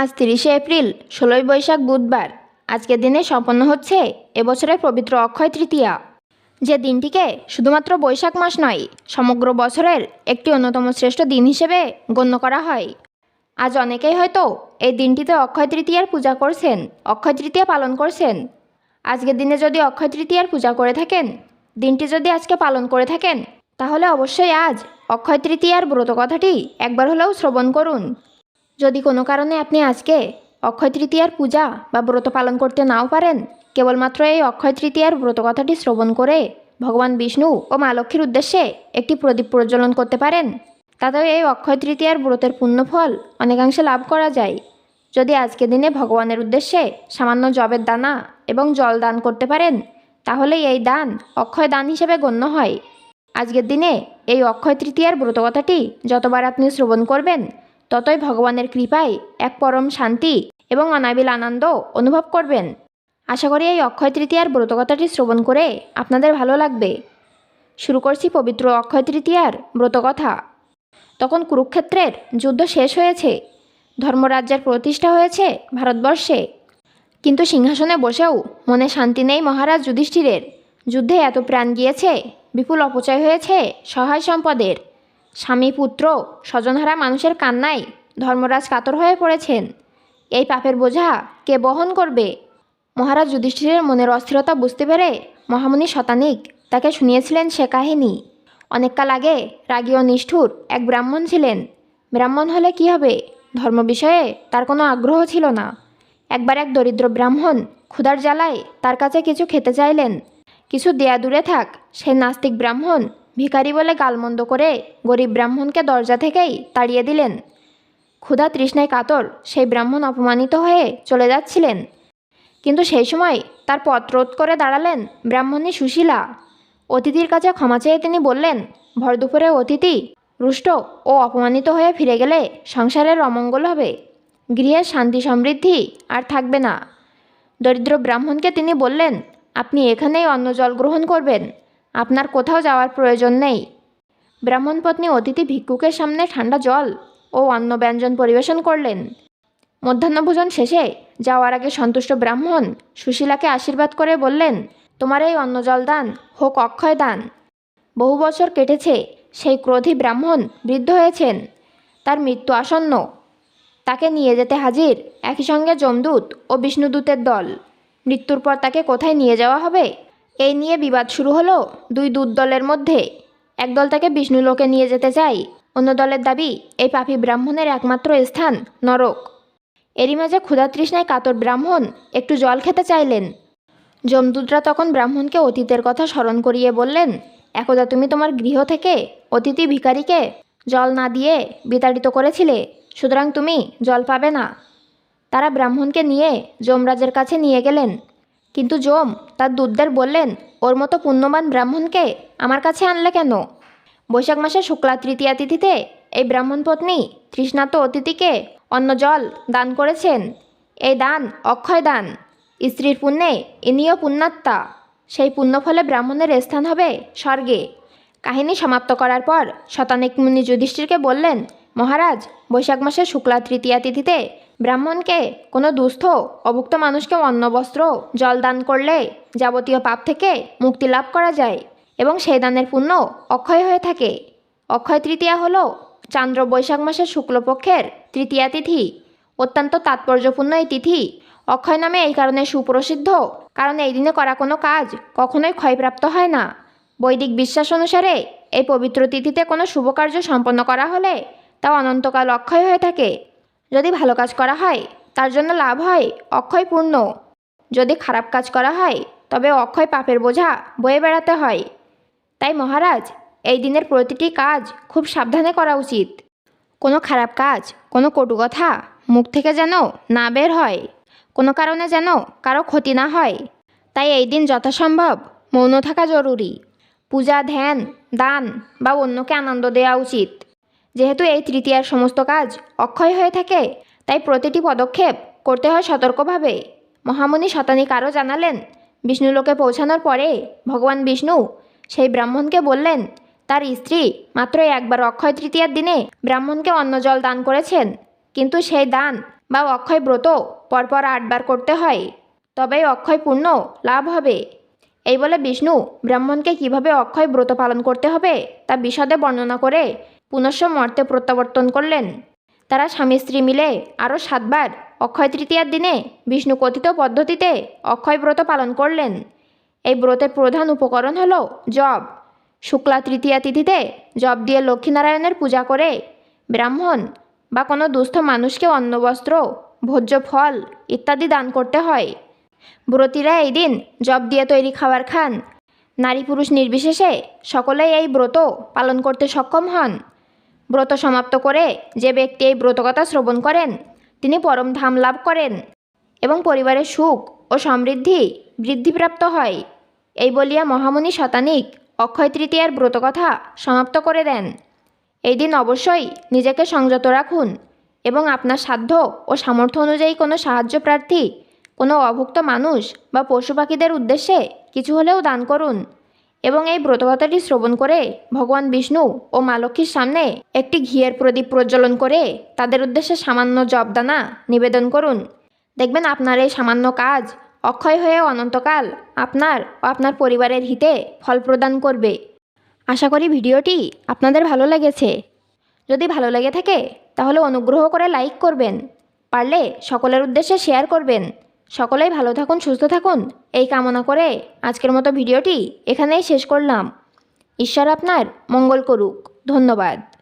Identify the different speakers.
Speaker 1: আজ তিরিশে এপ্রিল, ষোলোই বৈশাখ বুধবার। আজকের দিনে সম্পন্ন হচ্ছে এবছরের পবিত্র অক্ষয় তৃতীয়া। যে দিনটিকে শুধুমাত্র বৈশাখ মাস নয়, সমগ্র বছরের একটি অন্যতম শ্রেষ্ঠ দিন হিসেবে গণ্য করা হয়। আজ অনেকেই হয়তো এই দিনটিতে অক্ষয় তৃতীয়ার পূজা করছেন, অক্ষয় তৃতীয়া পালন করছেন। আজকের দিনে যদি অক্ষয় তৃতীয়ার পূজা করে থাকেন, দিনটি যদি আজকে পালন করে থাকেন, তাহলে অবশ্যই আজ অক্ষয় তৃতীয়ার ব্রত কথাটি একবার হলেও শ্রবণ করুন। যদি কোনো কারণে আপনি আজকে অক্ষয় তৃতীয়ার পূজা বা ব্রত পালন করতে নাও পারেন, কেবলমাত্র এই অক্ষয় তৃতীয়ার ব্রত কথাটি শ্রবণ করে ভগবান বিষ্ণু ও মা লক্ষ্মীর উদ্দেশ্যে একটি প্রদীপ প্রজ্বলন করতে পারেন। তাতেও এই অক্ষয় তৃতীয়ার ব্রতের পুণ্যফল অনেকাংশে লাভ করা যায়। যদি আজকের দিনে ভগবানের উদ্দেশ্যে সামান্য জবের দানা এবং জল দান করতে পারেন তাহলে এই দান অক্ষয় দান হিসেবে গণ্য হয়। আজকের দিনে এই অক্ষয় তৃতীয়ার ব্রতকথাটি যতবার আপনি শ্রবণ করবেন ততই ভগবানের কৃপায় এক পরম শান্তি এবং অনাবিল আনন্দ অনুভব করবেন। আশা করি এই অক্ষয় তৃতীয়ার ব্রতকথাটি শ্রবণ করে আপনাদের ভালো লাগবে। শুরু করছি পবিত্র অক্ষয় তৃতীয়ার ব্রতকথা। তখন কুরুক্ষেত্রের যুদ্ধ শেষ হয়েছে। ধর্মরাজ্যের প্রতিষ্ঠা হয়েছে ভারতবর্ষে। কিন্তু সিংহাসনে বসেও মনে শান্তি নেই মহারাজ যুধিষ্ঠিরের। যুদ্ধে এত প্রাণ গিয়েছে, বিপুল অপচয় হয়েছে সহায় সম্পদের। স্বামী, পুত্র, স্বজনহারা মানুষের কান্নায় ধর্মরাজ কাতর হয়ে পড়েছেন। এই পাপের বোঝা কে বহন করবে? মহারাজ যুধিষ্ঠিরের মনের অস্থিরতা বুঝতে পেরে মহামুনি শতানিক তাকে শুনিয়েছিলেন সে কাহিনী। অনেককাল আগে রাগী ও নিষ্ঠুর এক ব্রাহ্মণ ছিলেন। ব্রাহ্মণ হলে কি হবে? ধর্ম বিষয়ে তার কোনো আগ্রহ ছিল না। একবার এক দরিদ্র ব্রাহ্মণ ক্ষুধার জ্বালায় তার কাছে কিছু খেতে চাইলেন। কিছু দেয়া দূরে থাক, সে নাস্তিক ব্রাহ্মণ ভিখারি বলে গালমন্দ করে গরিব ব্রাহ্মণকে দরজা থেকেই তাড়িয়ে দিলেন। ক্ষুধা তৃষ্ণায় কাতর সেই ব্রাহ্মণ অপমানিত হয়ে চলে যাচ্ছিলেন। কিন্তু সেই সময় তার পথ রোধ করে দাঁড়ালেন ব্রাহ্মণী সুশীলা। অতিথির কাছে ক্ষমা চেয়ে তিনি বললেন, ভর দুপুরে অতিথি, রুষ্ট ও অপমানিত হয়ে ফিরে গেলে সংসারের অমঙ্গল হবে। গৃহের শান্তি সমৃদ্ধি আর থাকবে না। দরিদ্র ব্রাহ্মণকে তিনি বললেন, আপনি এখানেই অন্ন জল গ্রহণ করবেন। আপনার কোথাও যাওয়ার প্রয়োজন নেই। ব্রাহ্মণ পত্নী অতিথি ভিক্ষুকের সামনে ঠান্ডা জল ও অন্ন ব্যঞ্জন পরিবেশন করলেন। মধ্যাহ্নভোজন শেষে যাওয়ার আগে সন্তুষ্ট ব্রাহ্মণ সুশীলাকে আশীর্বাদ করে বললেন, তোমার এই অন্ন জল দান হোক অক্ষয় দান। বহু বছর কেটেছে সেই ক্রোধী ব্রাহ্মণ বৃদ্ধ হয়েছেন। তার মৃত্যু আসন্ন। তাকে নিয়ে যেতে হাজির একই সঙ্গে যমদূত ও বিষ্ণুদূতের দল। মৃত্যুর পর তাকে কোথায় নিয়ে যাওয়া হবে? এই নিয়ে বিবাদ শুরু হলো দুই দূত দলের মধ্যে। একদল তাকে বিষ্ণুলোকে নিয়ে যেতে চায়, অন্য দলের দাবি এই পাপী ব্রাহ্মণের একমাত্র স্থান নরক। এরই মাঝে ক্ষুধাতৃষ্ণায় কাতর ব্রাহ্মণ একটু জল খেতে চাইলেন। যমদূতরা তখন ব্রাহ্মণকে অতীতের কথা স্মরণ করিয়ে বললেন, একদা তুমি তোমার গৃহ থেকে অতিথি ভিখারিকে জল না দিয়ে বিতাড়িত করেছিলে, সুতরাং তুমি জল পাবে না। তারা ব্রাহ্মণকে নিয়ে যমরাজের কাছে নিয়ে গেলেন। কিন্তু যম তার দূতদের বললেন, ওর মতো পুণ্যবান ব্রাহ্মণকে আমার কাছে আনলে কেন? বৈশাখ মাসের শুক্লা তৃতীয়া তিথিতে এই ব্রাহ্মণ পত্নী তৃষ্ণাত অতিথিকে অন্ন জল দান করেছেন। এই দান অক্ষয় দান, স্ত্রীর পুণ্যে ইনিও পুণ্যাত্মা। সেই পুণ্যফলে ব্রাহ্মণের স্থান হবে স্বর্গে। কাহিনী সমাপ্ত করার পর শতানিক মুনি যুধিষ্ঠিরকে বললেন, মহারাজ, বৈশাখ মাসের শুক্লা তৃতীয়া তিথিতে ব্রাহ্মণকে কোনো দুস্থ, অভুক্ত মানুষকে অন্ন বস্ত্র জল দান করলে যাবতীয় পাপ থেকে মুক্তি লাভ করা যায় এবং সেই দানের পুণ্য অক্ষয় হয়ে থাকে। অক্ষয় তৃতীয়া হলো চান্দ্র বৈশাখ মাসের শুক্লপক্ষের তৃতীয়া তিথি। অত্যন্ত তাৎপর্যপূর্ণ এই তিথি। অক্ষয় নামে এই কারণে সুপ্রসিদ্ধ, কারণ এই দিনে করা কোনো কাজ কখনোই ক্ষয়প্রাপ্ত হয় না। বৈদিক বিশ্বাস অনুসারে এই পবিত্র তিথিতে কোনো শুভ কার্য সম্পন্ন করা হলে তা অনন্তকাল অক্ষয় হয়ে থাকে। যদি ভালো কাজ করা হয়, তার জন্য লাভ হয় অক্ষয় পূর্ণ। যদি খারাপ কাজ করা হয়, তবে অক্ষয় পাপের বোঝা বয়ে বেড়াতে হয়। তাই মহারাজ, এই দিনের প্রতিটি কাজ খুব সাবধানে করা উচিত। কোনো খারাপ কাজ, কোনো কটু কথা মুখ থেকে যেন না বের হয়। কোনো কারণে যেন কারও ক্ষতি না হয়। তাই এই দিন যথাসম্ভব মৌন থাকা জরুরি। পূজা, ধ্যান, দান বা অন্যকে আনন্দ দেওয়া উচিত। যেহেতু এই তৃতীয়ার সমস্ত কাজ অক্ষয় হয়ে থাকে, তাই প্রতিটি পদক্ষেপ করতে হয় সতর্কভাবে। মহামুনি শতানিক আরও জানালেন, বিষ্ণুলোকে পৌঁছানোর পরে ভগবান বিষ্ণু সেই ব্রাহ্মণকে বললেন, তার স্ত্রী মাত্র একবার অক্ষয় তৃতীয়ার দিনে ব্রাহ্মণকে অন্ন জল দান করেছেন, কিন্তু সেই দান বা অক্ষয় ব্রত পরপর আটবার করতে হয়, তবেই অক্ষয় পূর্ণ লাভ হবে। এই বলে বিষ্ণু ব্রাহ্মণকে কীভাবে অক্ষয় ব্রত পালন করতে হবে তা বিশদে বর্ণনা করে পুনশ্চ মর্তে প্রত্যাবর্তন করলেন। তারা স্বামী স্ত্রী মিলে আরও সাতবার অক্ষয় তৃতীয়ার দিনে বিষ্ণু কথিত পদ্ধতিতে অক্ষয় ব্রত পালন করলেন। এই ব্রতের প্রধান উপকরণ হল জব শুক্লা তৃতীয়া তিথিতে জব দিয়ে লক্ষ্মীনারায়ণের পূজা করে ব্রাহ্মণ বা কোনো দুস্থ মানুষকে অন্নবস্ত্র ভোজ্য, ফল ইত্যাদি দান করতে হয়। ব্রতীরা এই দিন জব দিয়ে তৈরি খাবার খান। নারী পুরুষ নির্বিশেষে সকলেই এই ব্রত পালন করতে সক্ষম হন। ব্রত সমাপ্ত করে যে ব্যক্তি এই ব্রতকথা শ্রবণ করেন, তিনি পরম ধাম লাভ করেন এবং পরিবারের সুখ ও সমৃদ্ধি বৃদ্ধিপ্রাপ্ত হয়। এই বলিয়া মহামুনি শতানিক অক্ষয় তৃতীয়ার ব্রতকথা সমাপ্ত করে দেন। এই দিন অবশ্যই নিজেকে সংযত রাখুন এবং আপনার সাধ্য ও সামর্থ্য অনুযায়ী কোনো সাহায্য প্রার্থী, কোনো অভুক্ত মানুষ বা পশু পাখিদের উদ্দেশ্যে কিছু হলেও দান করুন। এবং এই ব্রতকথাটি শ্রবণ করে ভগবান বিষ্ণু ও মা লক্ষ্মীর সামনে একটি ঘিয়ের প্রদীপ প্রজ্বলন করে তাদের উদ্দেশ্যে সামান্য জবদানা নিবেদন করুন। দেখবেন আপনার এই সামান্য কাজ অক্ষয় হয়ে অনন্তকাল আপনার ও আপনার পরিবারের হিতে ফল প্রদান করবে। আশা করি ভিডিওটি আপনাদের ভালো লেগেছে। যদি ভালো লেগে থাকে, তাহলে অনুগ্রহ করে লাইক করবেন। পারলে সকলের উদ্দেশ্যে শেয়ার করবেন। সকলেই ভালো থাকুন, সুস্থ থাকুন। এই কামনা করে আজকের মতো ভিডিওটি এখানেই শেষ করলাম। ঈশ্বর আপনার মঙ্গল করুক। ধন্যবাদ।